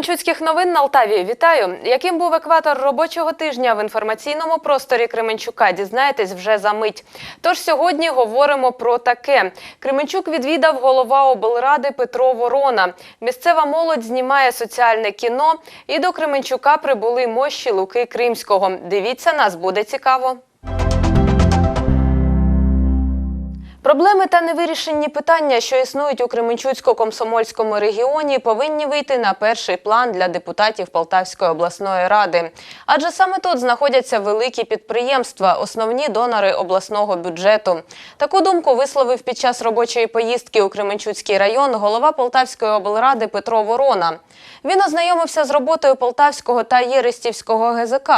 Кременчуцьких новин на Алтаві. Вітаю! Яким був екватор робочого тижня в інформаційному просторі Кременчука? Дізнаєтесь вже за мить. Тож сьогодні говоримо про таке. Кременчук відвідав голова облради Петро Ворона. Місцева молодь знімає соціальне кіно. І до Кременчука прибули мощі Луки Кримського. Дивіться, нас буде цікаво. Проблеми та невирішені питання, що існують у Кременчуцько-Комсомольському регіоні, повинні вийти на перший план для депутатів Полтавської обласної ради. Адже саме тут знаходяться великі підприємства, основні донори обласного бюджету. Таку думку висловив під час робочої поїздки у Кременчуцький район голова Полтавської облради Петро Ворона. Він ознайомився з роботою Полтавського та Єристівського ГЗК,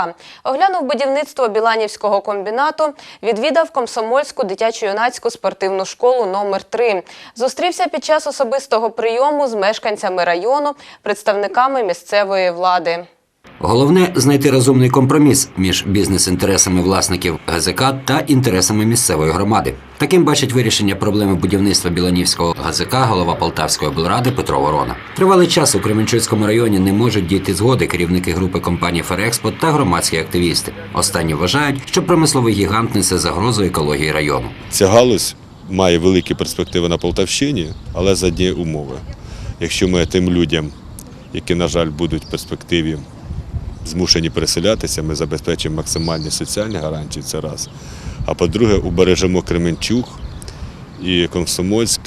оглянув будівництво Біланівського комбінату, відвідав Комсомольську дитячо-юнацьку спортивну школу номер 3 Зустрівся під час особистого прийому з мешканцями району, представниками місцевої влади. Головне знайти розумний компроміс між бізнес-інтересами власників ГЗК та інтересами місцевої громади. Таким бачить вирішення проблеми будівництва Біланівського ГЗК голова Полтавської облради Петро Ворона. Тривалий час у Кременчуцькому районі не можуть дійти згоди керівники групи компанії Ферекспо та громадські активісти. Останні вважають, що промисловий гігант несе загрозу екології району. Ця галузь має великі перспективи на Полтавщині, але за однієї умови. Якщо ми тим людям, які, на жаль, будуть в перспективі змушені переселятися, ми забезпечимо максимальні соціальні гарантії, це раз. А по-друге, убережемо Кременчук і Комсомольськ,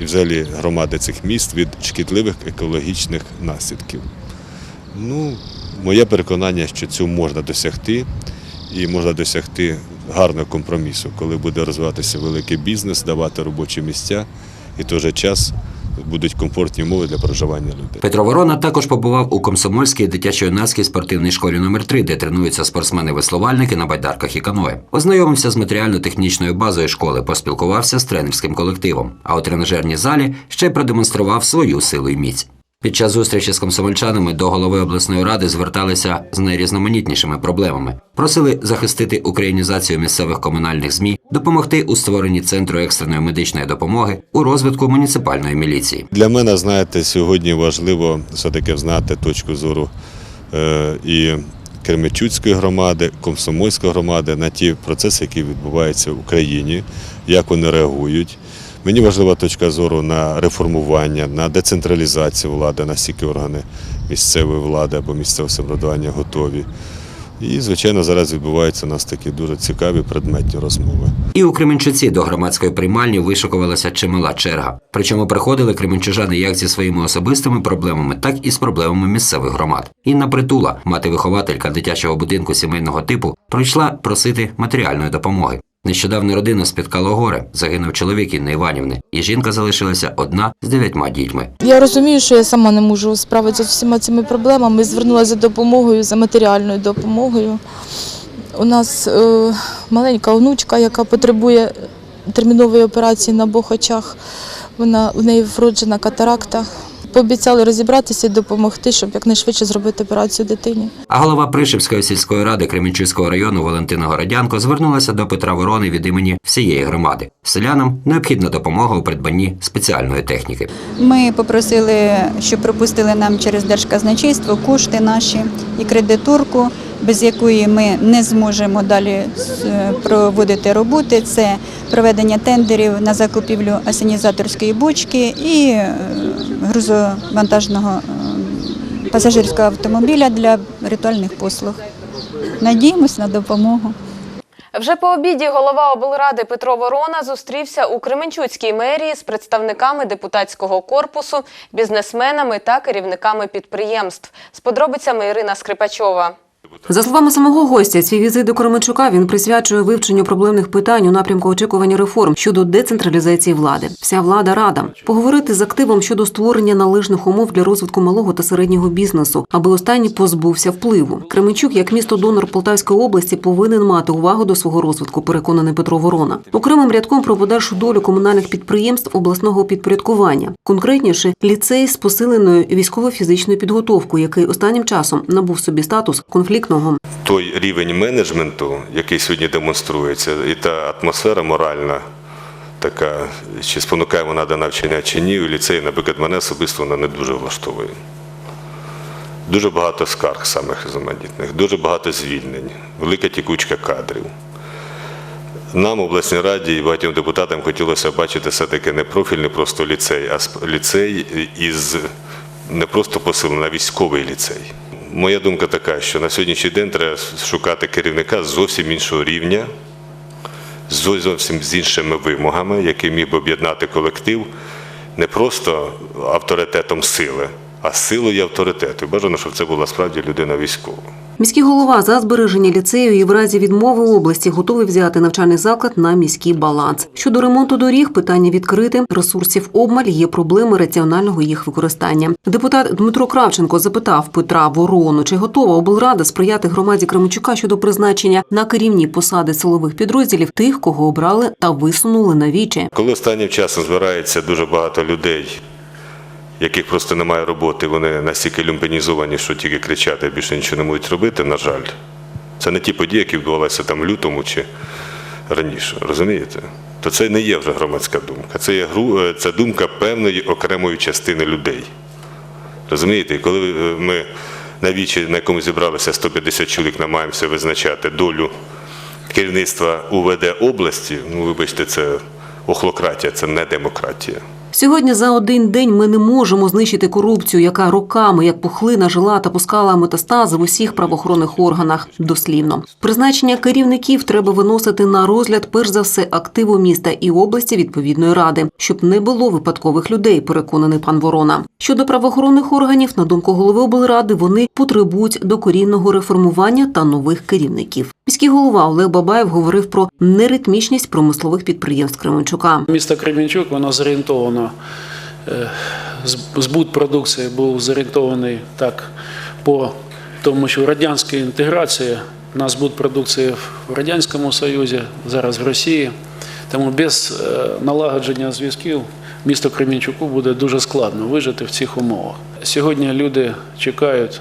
і взагалі громади цих міст від шкідливих екологічних наслідків. Ну, моє переконання, що цього можна досягти, і можна досягти гарного компромісу, коли буде розвиватися великий бізнес, давати робочі місця, і той же час будуть комфортні умови для проживання людей. Петро Ворона також побував у Комсомольській дитячо-юнацькій спортивній школі номер 3 де тренуються спортсмени-веслувальники на байдарках і каное. Ознайомився з матеріально-технічною базою школи, поспілкувався з тренерським колективом. А у тренажерній залі ще й продемонстрував свою силу і міць. Під час зустрічі з комсомольчанами до голови обласної ради зверталися з найрізноманітнішими проблемами. Просили захистити українізацію місцевих комунальних змі, допомогти у створенні центру екстреної медичної допомоги, у розвитку муніципальної міліції. Для мене, знаєте, сьогодні важливо все-таки знати точку зору е, і Кременчуцької громади, Комсомольської громади на ті процеси, які відбуваються в Україні, як вони реагують. Мені важлива точка зору на реформування, на децентралізацію влади, наскільки органи місцевої влади або місцевого самоврядування готові. І, звичайно, зараз відбуваються у нас такі дуже цікаві предметні розмови. І у Кременчуці до громадської приймальні вишикувалася чимала черга. Причому приходили кременчужани як зі своїми особистими проблемами, так і з проблемами місцевих громад. Інна Притула, мати-вихователька дитячого будинку сімейного типу, прийшла просити матеріальної допомоги. Нещодавно родину спіткало горе, загинув чоловік Інни Іванівни, і жінка залишилася одна з дев'ятьма дітьми. Я розумію, що я сама не можу справитися з всіма цими проблемами. Звернулася за допомогою, за матеріальною допомогою. У нас е, маленька онучка, яка потребує термінової операції на обох очах. Вона у неї вроджена катаракта. Пообіцяли розібратися і допомогти, щоб якнайшвидше зробити операцію дитині. А голова Пришипської сільської ради Кременчуцького району Валентина Городянко звернулася до Петра Ворони від імені всієї громади. Селянам необхідна допомога у придбанні спеціальної техніки. Ми попросили, щоб пропустили нам через держказначейство кошти наші і кредиторку, без якої ми не зможемо далі е, проводити роботи. Це проведення тендерів на закупівлю асенізаторської бочки і е, грузовантажного е, пасажирського автомобіля для ритуальних послуг. Надіємось на допомогу. Вже по обіді голова облради Петро Ворона зустрівся у Кременчуцькій мерії з представниками депутатського корпусу, бізнесменами та керівниками підприємств. З подробицями Ірина Скрипачова. За словами самого гостя, свій візит до Кременчука він присвячує вивченню проблемних питань у напрямку очікування реформ щодо децентралізації влади. Вся влада рада поговорити з активом щодо створення належних умов для розвитку малого та середнього бізнесу, аби останній позбувся впливу. Кременчук, як місто донор Полтавської області, повинен мати увагу до свого розвитку. Переконаний Петро Ворона. Окремим рядком про подальшу долю комунальних підприємств обласного підпорядкування, конкретніше ліцей з посиленою військово-фізичною підготовкою, який останнім часом набув собі статус конфліктного. той рівень менеджменту, який сьогодні демонструється, і та атмосфера моральна, така, чи спонукає вона до навчання чи ні, у ліцеї, наприклад, мене особисто вона не дуже влаштовує. Дуже багато скарг самих різноманітних, дуже багато звільнень, велика тікучка кадрів. Нам, обласній раді і багатьом депутатам хотілося бачити все-таки не профільний просто ліцей, а ліцей із не просто посилений, а військовий ліцей. Моя думка така, що на сьогоднішній день треба шукати керівника зовсім іншого рівня, зовсім з іншими вимогами, який міг би об'єднати колектив не просто авторитетом сили, а силою авторитету. Бажано, щоб це була справді людина військова. Міський голова за збереження ліцею і в разі відмови області готовий взяти навчальний заклад на міський баланс. Щодо ремонту доріг, питання відкрите. Ресурсів обмаль є проблеми раціонального їх використання. Депутат Дмитро Кравченко запитав Петра Ворону, чи готова облрада сприяти громаді Кременчука щодо призначення на керівні посади силових підрозділів тих, кого обрали та висунули на вічі. Коли останнім часом збирається дуже багато людей, яких просто немає роботи, вони настільки люмпенізовані, що тільки кричати, більше нічого не можуть робити, на жаль. Це не ті події, які відбувалися там лютому чи раніше, розумієте? То це не є вже громадська думка. Це є е, це думка певної окремої частини людей. Розумієте, і коли е, ми на вічі, на якому зібралися 150 чоловік, намагаємося визначати долю керівництва УВД області, ну вибачте, це охлократія, це не демократія. Сьогодні за один день ми не можемо знищити корупцію, яка роками, як пухлина, жила та пускала метастази в усіх правоохоронних органах. Дослівно призначення керівників треба виносити на розгляд, перш за все, активу міста і області відповідної ради, щоб не було випадкових людей. Переконаний пан Ворона. Щодо правоохоронних органів, на думку голови облради, вони потребують докорінного реформування та нових керівників. Міський голова Олег Бабаєв говорив про неритмічність промислових підприємств Кременчука. Місто Кременчук воно зорієнтовано. е, Збут продукції був зорієнтований так по тому, що радянська інтеграція на збут продукції в Радянському Союзі, зараз в Росії. Тому без е, налагодження зв'язків місто Кременчуку буде дуже складно вижити в цих умовах. Сьогодні люди чекають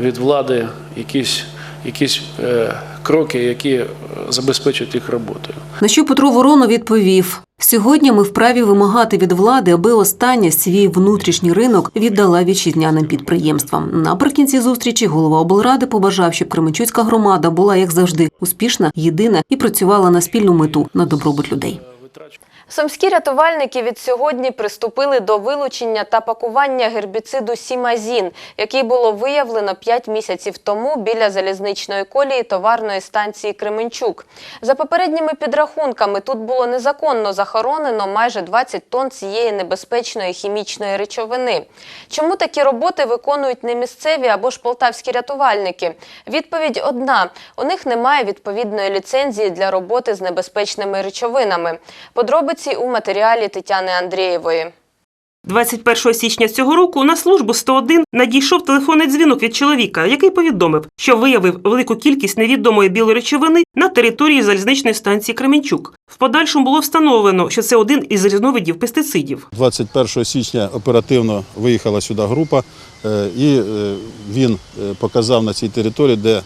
від влади якісь, якісь е, кроки, які е, забезпечать їх роботою. На що Петро Ворона відповів: сьогодні ми вправі вимагати від влади, аби остання свій внутрішній ринок віддала вітчизняним підприємствам. Наприкінці зустрічі голова облради побажав, щоб Кременчуцька громада була як завжди успішна, єдина і працювала на спільну мету на добробут людей. Сумські рятувальники від сьогодні приступили до вилучення та пакування гербіциду Сімазін, який було виявлено 5 місяців тому біля залізничної колії товарної станції Кременчук. За попередніми підрахунками, тут було незаконно захоронено майже 20 тонн цієї небезпечної хімічної речовини. Чому такі роботи виконують не місцеві або ж полтавські рятувальники? Відповідь одна: у них немає відповідної ліцензії для роботи з небезпечними речовинами. Подробиці у матеріалі Тетяни Андрієвої. 21 січня цього року на службу 101 надійшов телефонний дзвінок від чоловіка, який повідомив, що виявив велику кількість невідомої білої речовини на території залізничної станції Кременчук. В подальшому було встановлено, що це один із різновидів пестицидів. 21 січня оперативно виїхала сюди група, е, і е, він е, показав на цій території, де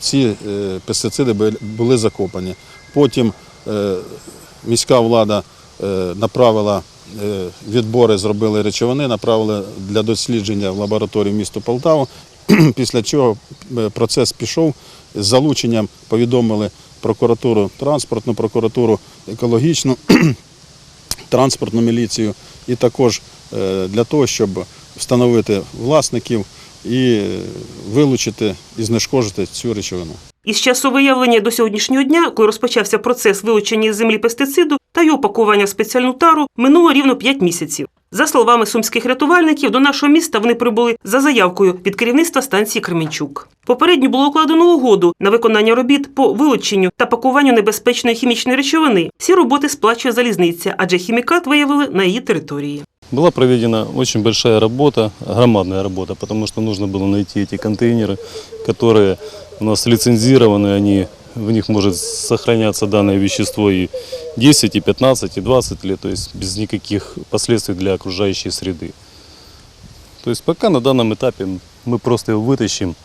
ці пестициди були закопані. Потім міська влада е, направила е, відбори, зробили речовини, направили для дослідження в лабораторію місту Полтаву. Після чого е, процес пішов з залученням, повідомили прокуратуру, транспортну прокуратуру, екологічну транспортну міліцію і також для того, щоб встановити власників і вилучити і знешкодити цю речовину. Із часу виявлення до сьогоднішнього дня, коли розпочався процес вилучення з землі пестициду та його пакування в спеціальну тару, минуло рівно 5 місяців. За словами сумських рятувальників, до нашого міста вони прибули за заявкою від керівництва станції Кременчук. Попередньо було укладено угоду на виконання робіт по вилученню та пакуванню небезпечної хімічної речовини. Всі роботи сплачує залізниця, адже хімікат виявили на її території. Была проведена очень большая работа, громадная работа, потому что нужно было найти эти контейнеры, которые у нас лицензированы, они, в них может сохраняться данное вещество и 10, и 15, и 20 лет, то есть без никаких последствий для окружающей среды. То есть пока на данном этапе мы просто его вытащим,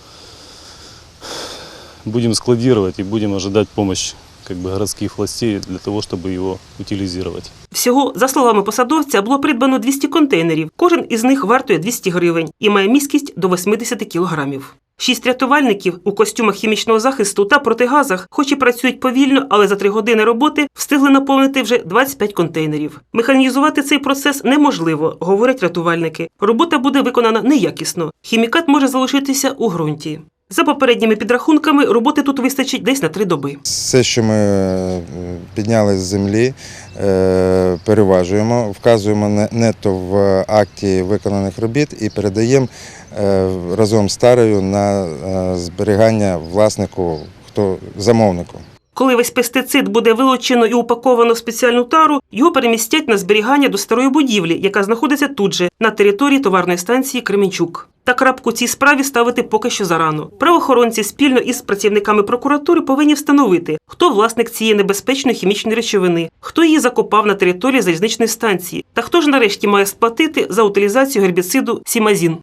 будем складировать и будем ожидать помощь как бы городских властей для того, чтобы его утилизировать. Всього, за словами посадовця, було придбано 200 контейнерів. Кожен із них вартує 200 гривень і має міськість до 80 кілограмів. Шість рятувальників у костюмах хімічного захисту та протигазах, хоч і працюють повільно, але за три години роботи встигли наповнити вже 25 контейнерів. Механізувати цей процес неможливо, говорять рятувальники. Робота буде виконана неякісно. Хімікат може залишитися у ґрунті. За попередніми підрахунками, роботи тут вистачить десь на три доби. Все, що ми е, підняли з землі, переважуємо, вказуємо не- нетто в акті виконаних робіт і передаємо е, разом з тарою на е, зберігання власнику, хто замовнику. Коли весь пестицид буде вилучено і упаковано в спеціальну тару, його перемістять на зберігання до старої будівлі, яка знаходиться тут же, на території товарної станції Кременчук. Та крапку цій справі ставити поки що зарано. Правоохоронці спільно із працівниками прокуратури повинні встановити, хто власник цієї небезпечної хімічної речовини, хто її закопав на території залізничної станції, та хто ж нарешті має сплатити за утилізацію гербіциду Сімазін.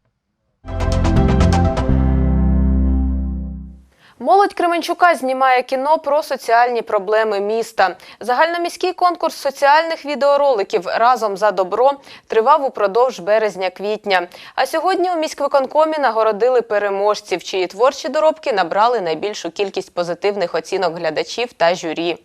Молодь Кременчука знімає кіно про соціальні проблеми міста. Загальноміський конкурс соціальних відеороликів разом за добро тривав упродовж березня-квітня. А сьогодні у міськвиконкомі нагородили переможців, чиї творчі доробки набрали найбільшу кількість позитивних оцінок глядачів та журі.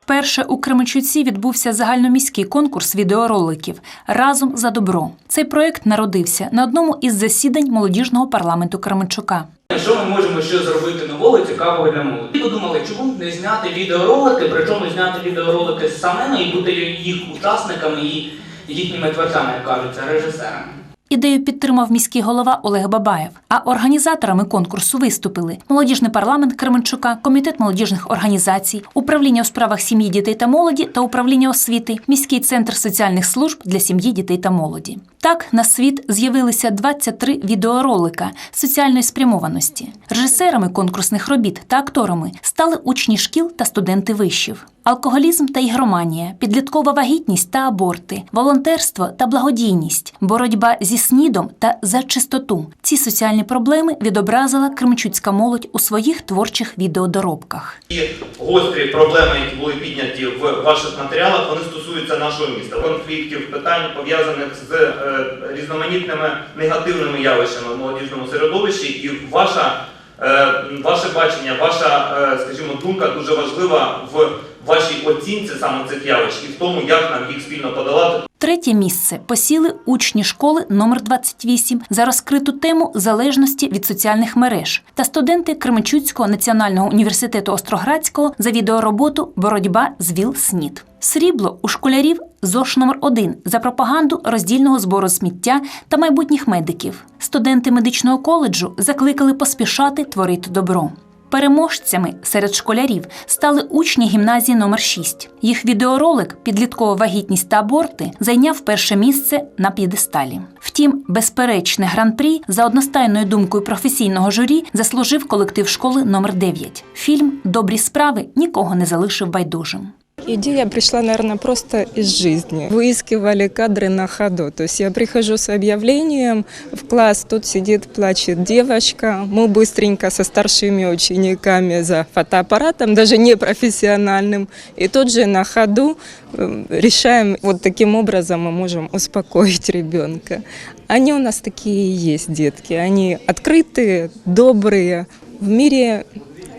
Вперше у Кременчуці відбувся загальноміський конкурс відеороликів Разом за добро. Цей проект народився на одному із засідань молодіжного парламенту Кременчука. Що ми можемо ще зробити нового цікавого для молоді? Подумали, чому не зняти відеоролики, причому зняти відеоролики з самими і бути їх учасниками і їхніми творцями, як кажуться, режисерами. Ідею підтримав міський голова Олег Бабаєв. А організаторами конкурсу виступили молодіжний парламент Кременчука, комітет молодіжних організацій, управління у справах сім'ї, дітей та молоді та управління освіти, міський центр соціальних служб для сім'ї, дітей та молоді. Так на світ з'явилися 23 відеоролика соціальної спрямованості. Режисерами конкурсних робіт та акторами стали учні шкіл та студенти вишів. Алкоголізм та ігроманія, підліткова вагітність та аборти, волонтерство та благодійність, боротьба зі снідом та за чистоту. Ці соціальні проблеми відобразила кремчуцька молодь у своїх творчих відеодоробках. Ті гострі проблеми, які були підняті в ваших матеріалах, вони стосуються нашого міста, конфліктів, питань пов'язаних з е, різноманітними негативними явищами в молодіжному середовищі, і ваша, е, ваше бачення, ваша, е, скажімо, думка дуже важлива в вашій оцінці саме цих явищ і в тому, як нам їх спільно подолати. Третє місце посіли учні школи номер 28 за розкриту тему залежності від соціальних мереж та студенти Кременчуцького національного університету Остроградського за відеороботу Боротьба з ВІЛ-СНІД. Срібло у школярів ЗОШ номер 1 за пропаганду роздільного збору сміття та майбутніх медиків. Студенти медичного коледжу закликали поспішати творити добро. Переможцями серед школярів стали учні гімназії номер 6 Їх відеоролик Підліткова вагітність та аборти зайняв перше місце на п'єдесталі. Втім, безперечне гран-прі за одностайною думкою професійного журі заслужив колектив школи номер 9 Фільм Добрі справи нікого не залишив байдужим. Идея пришла, наверное, просто из жизни. Выискивали кадры на ходу. То есть я прихожу с объявлением в класс, тут сидит, плачет девочка. Мы быстренько со старшими учениками за фотоаппаратом, даже не профессиональным. И тут же на ходу э, решаем, вот таким образом мы можем успокоить ребенка. Они у нас такие и есть, детки. Они открытые, добрые. В мире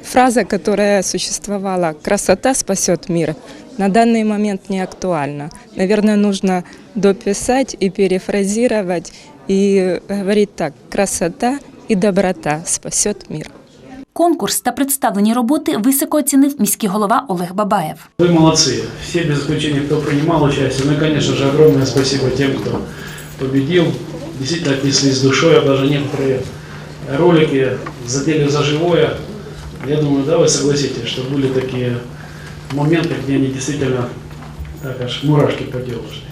Фраза, которая существовала «красота спасет мир», на данный момент не актуальна. Наверное, нужно дописать и перефразировать и говорить так «красота и доброта спасет мир». Конкурс та представлені роботи високо оцінив міський голова Олег Бабаєв. Вы молодцы. Все без исключения, кто принимал участие. Ну и, конечно же, огромное спасибо тем, кто победил. Действительно отнеслись с душой, а даже некоторые ролики задели за живое. Я думаю, да, вы согласитесь, что были такие моменты, где они действительно так аж мурашки по телу шли.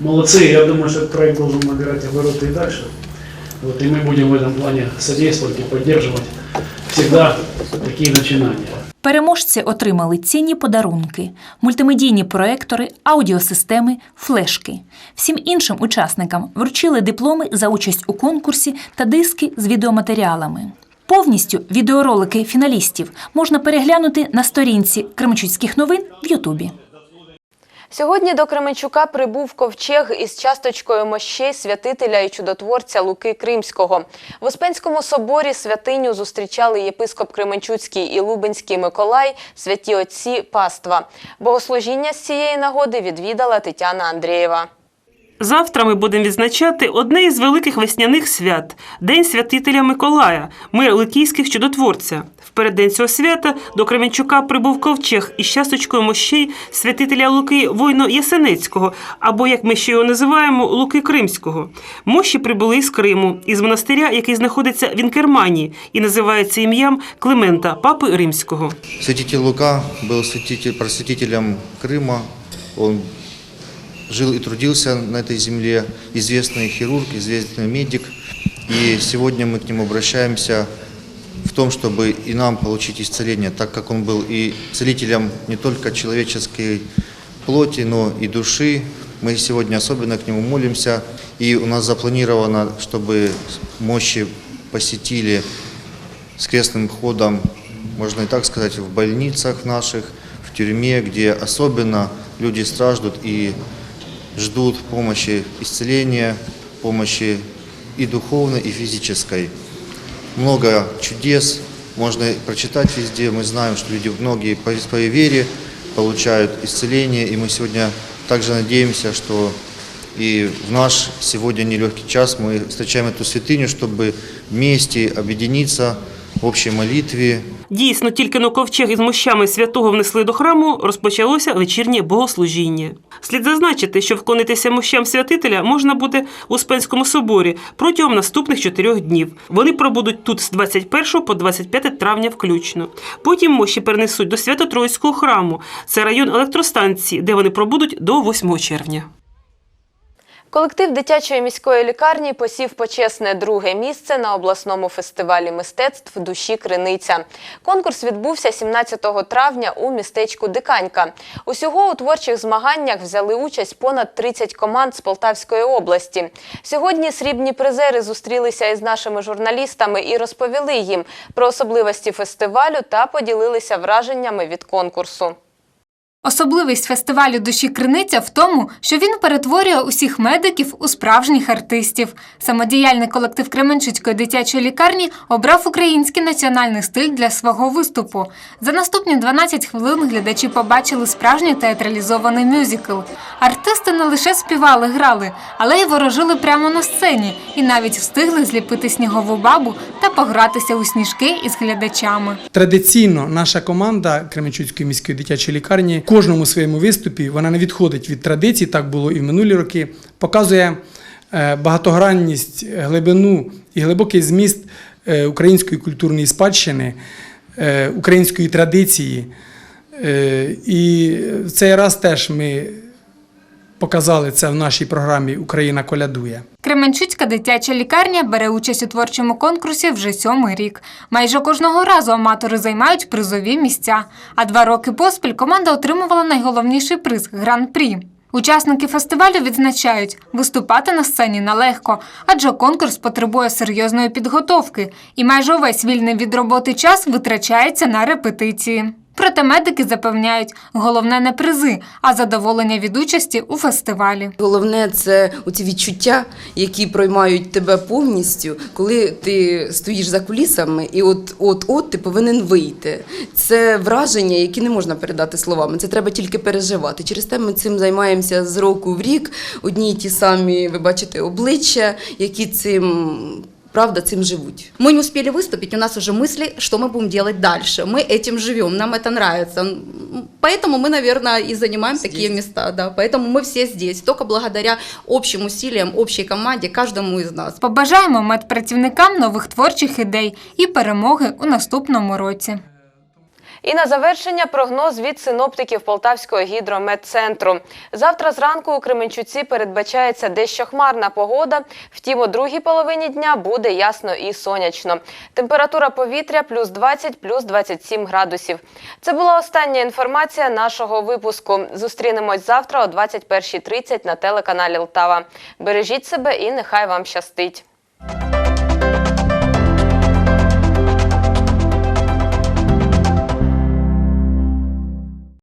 Молодцы, я думаю, что этот проект должен набирать обороты и дальше. Вот, и мы будем в этом плане содействовать и поддерживать всегда такие начинания. Переможці отримали цінні подарунки, мультимедійні проектори, аудіосистеми, флешки. Всім іншим учасникам вручили дипломи за участь у конкурсі та диски з відеоматеріалами. Повністю відеоролики фіналістів можна переглянути на сторінці Кременчуцьких новин в Ютубі. Сьогодні до Кременчука прибув ковчег із часточкою мощей святителя і чудотворця Луки Кримського. В Успенському соборі святиню зустрічали єпископ Кременчуцький і Лубенський Миколай, святі отці Паства. Богослужіння з цієї нагоди відвідала Тетяна Андрієва. Завтра ми будемо відзначати одне із великих весняних свят День святителя Миколая, мир Ликійських чудотворця. В переддень цього свята до Кременчука прибув ковчег із часточкою мощей святителя Луки Войно Ясенецького, або як ми ще його називаємо, Луки Кримського. Мощі прибули із Криму, із монастиря, який знаходиться в Інкерманії і називається ім'ям Климента, папи Римського. Святитель Лука был святитель, просветителем Крыма. Он жил и трудился на этой земле, известный хирург, известный медик. И сегодня мы к нему обращаемся в том, чтобы и нам получить исцеление, так как он был и целителем не только человеческой плоти, но и души. Мы сегодня особенно к нему молимся. И у нас запланировано, чтобы мощи посетили с крестным ходом, можно и так сказать, в больницах наших, в тюрьме, где особенно люди страждут и ждут помощи исцеления, помощи и духовной, и физической. Много чудес можно прочитать везде. Мы знаем, что люди многие по своей вере получают исцеление, и мы сегодня также надеемся, что и в наш сегодня нелегкий час мы встречаем эту святыню, чтобы вместе объединиться в общей молитве, Дійсно, тільки но ковчег із мощами святого внесли до храму, розпочалося вечірнє богослужіння. Слід зазначити, що вклонитися мощам святителя можна буде в Успенському соборі протягом наступних чотирьох днів. Вони пробудуть тут з 21 по 25 травня включно. Потім мощі перенесуть до Свято-Троїцького храму. Це район електростанції, де вони пробудуть до 8 червня. Колектив дитячої міської лікарні посів почесне друге місце на обласному фестивалі мистецтв душі Криниця. Конкурс відбувся 17 травня у містечку Диканька. Усього у творчих змаганнях взяли участь понад 30 команд з Полтавської області. Сьогодні срібні призери зустрілися із нашими журналістами і розповіли їм про особливості фестивалю та поділилися враженнями від конкурсу. Особливість фестивалю душі Криниця в тому, що він перетворює усіх медиків у справжніх артистів. Самодіяльний колектив Кременчуцької дитячої лікарні обрав український національний стиль для свого виступу. За наступні 12 хвилин глядачі побачили справжній театралізований мюзикл. Артисти не лише співали, грали, але й ворожили прямо на сцені і навіть встигли зліпити снігову бабу та погратися у сніжки із глядачами. Традиційно наша команда Кременчуцької міської дитячої лікарні кожному своєму виступі вона не відходить від традицій, так було і в минулі роки. Показує е, багатогранність, глибину і глибокий зміст е, української культурної спадщини, е, української традиції. Е, І в цей раз теж ми показали це в нашій програмі Україна колядує. Кременчуцька дитяча лікарня бере участь у творчому конкурсі вже сьомий рік. Майже кожного разу аматори займають призові місця. А два роки поспіль команда отримувала найголовніший приз гран-прі. Учасники фестивалю відзначають, виступати на сцені нелегко, адже конкурс потребує серйозної підготовки, і майже увесь вільний від роботи час витрачається на репетиції. Проте медики запевняють, головне не призи, а задоволення від участі у фестивалі. Головне це оці відчуття, які проймають тебе повністю, коли ти стоїш за кулісами, і от от от ти повинен вийти. Це враження, які не можна передати словами. Це треба тільки переживати. Через те ми цим займаємося з року в рік. Одні й ті самі, ви бачите, обличчя, які цим Правда, цим живуть. Мы не успели выступить, у нас уже мысли, что мы будем делать дальше. Мы этим живем, нам это нравится. М, Поэтому мы, наверное, и занимаем такие места. Да. Поэтому мы все здесь, только благодаря общим усилиям, общей команде, каждому из нас. Побажаємо медпрацівникам нових творчих ідей і перемоги у наступному році. І на завершення прогноз від синоптиків Полтавського гідрометцентру. Завтра зранку у Кременчуці передбачається дещо хмарна погода. Втім, у другій половині дня буде ясно і сонячно. Температура повітря плюс 20, плюс 27 градусів. Це була остання інформація нашого випуску. Зустрінемось завтра о 21.30 на телеканалі Лтава. Бережіть себе і нехай вам щастить.